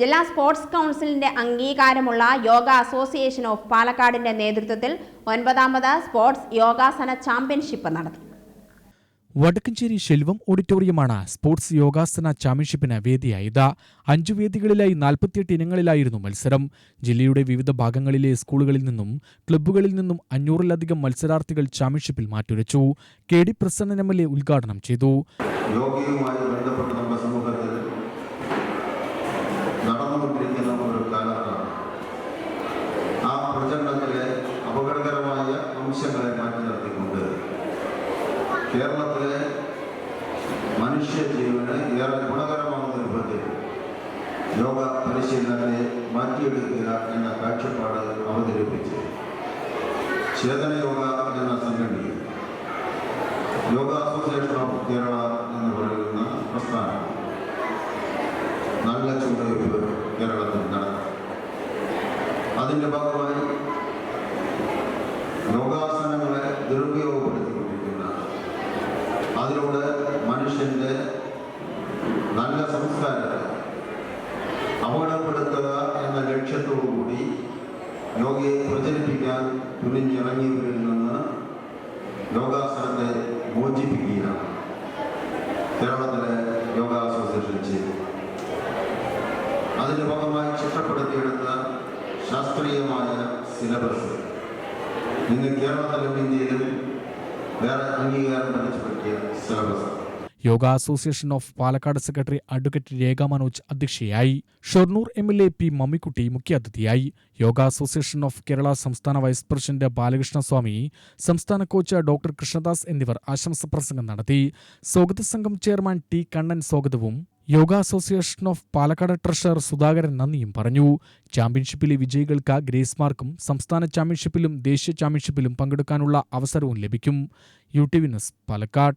ജില്ലാ സ്പോർട്സ് കൗൺസിലിന്റെ അംഗീകാരമുള്ള യോഗ അസോസിയേഷൻ ഓഫ് പാലക്കാടിന്റെ നേതൃത്വത്തിൽ ഒൻപതാമത് സ്പോർട്സ് യോഗാസന ചാമ്പ്യൻഷിപ്പ് നടത്തി. വടക്കഞ്ചേരി ശെൽവം ഓഡിറ്റോറിയമാണ് സ്പോർട്സ് യോഗാസന ചാമ്പ്യൻഷിപ്പിന് വേദിയായത്. അഞ്ചു വേദികളിലായി നാൽപ്പത്തിയെട്ട് ഇനങ്ങളിലായിരുന്നു മത്സരം. ജില്ലയുടെ വിവിധ ഭാഗങ്ങളിലെ സ്കൂളുകളിൽ നിന്നും ക്ലബ്ബുകളിൽ നിന്നും അഞ്ഞൂറിലധികം മത്സരാർത്ഥികൾ ചാമ്പ്യൻഷിപ്പിൽ മാറ്റുരച്ചു. K D Prasannan M L A ഉദ്ഘാടനം ചെയ്തു. യോഗയുമായി ബന്ധപ്പെട്ട് മാറ്റി നിർത്തിക്കൊണ്ട് കേരളത്തിലെ മനുഷ്യജീവന് ഏറെ ഗുണകരമാകുന്ന രൂപത്തിൽ യോഗ പരിശീലനത്തെ മാറ്റിയെടുക്കുക എന്ന കാഴ്ചപ്പാട് അവതരിപ്പിച്ച്. ചേതനയോഗ എന്ന സംഘടനയും യോഗ അസോസിയേഷൻ ഓഫ് കേരള എന്ന് പറയുന്ന പ്രസ്ഥാനം നല്ല ചുവടുവയ്പ് കേരളത്തിൽ നടത്തി. അതിന്റെ ഭാഗമായി യോഗാസനങ്ങളെ ദുരുപയോഗപ്പെടുത്തിക്കൊണ്ടിരിക്കുന്ന അതിലൂടെ മനുഷ്യന്റെ നല്ല സംസ്കാരത്തെ അപകടപ്പെടുത്തുക എന്ന ലക്ഷ്യത്തോടു കൂടി യോഗയെ പ്രചരിപ്പിക്കാൻ തുനിഞ്ഞിറങ്ങിയവരിൽ നിന്ന് യോഗാസനത്തെ മോചിപ്പിക്കുകയാണ്. കേരളത്തിലെ യോഗ അസോസിയേഷൻ ചെയ്തു. അതിന്റെ ഭാഗമായി ചിട്ടപ്പെടുത്തിയെടുത്ത ശാസ്ത്രീയമായ സിലബസ് വേറെ Yoga association of Palakkad secretary advocate Rekha Manoj അധ്യക്ഷയായി. Shoranur M L A P Mammikutty മുഖ്യാതിഥിയായി യോഗ അസോസിയേഷൻ ഓഫ് കേരള സംസ്ഥാന വൈസ് പ്രസിഡന്റ് ബാലകൃഷ്ണസ്വാമി സംസ്ഥാന കോച്ച് ഡോക്ടർ കൃഷ്ണദാസ് എന്നിവർ ആശംസ പ്രസംഗം നടത്തി. സ്വാഗത സംഘം ചെയർമാൻ ടി കണ്ണൻ സ്വാഗതവും Yoga association of Palakkad treasurer Sudhakaran നന്ദിയും പറഞ്ഞു. ചാമ്പ്യൻഷിപ്പിലെ വിജയികൾക്ക് ഗ്രേസ് മാർക്കും സംസ്ഥാന ചാമ്പ്യൻഷിപ്പിലും ദേശീയ ചാമ്പ്യൻഷിപ്പിലും പങ്കെടുക്കാനുള്ള അവസരവും ലഭിക്കും. U T V news Palakkad.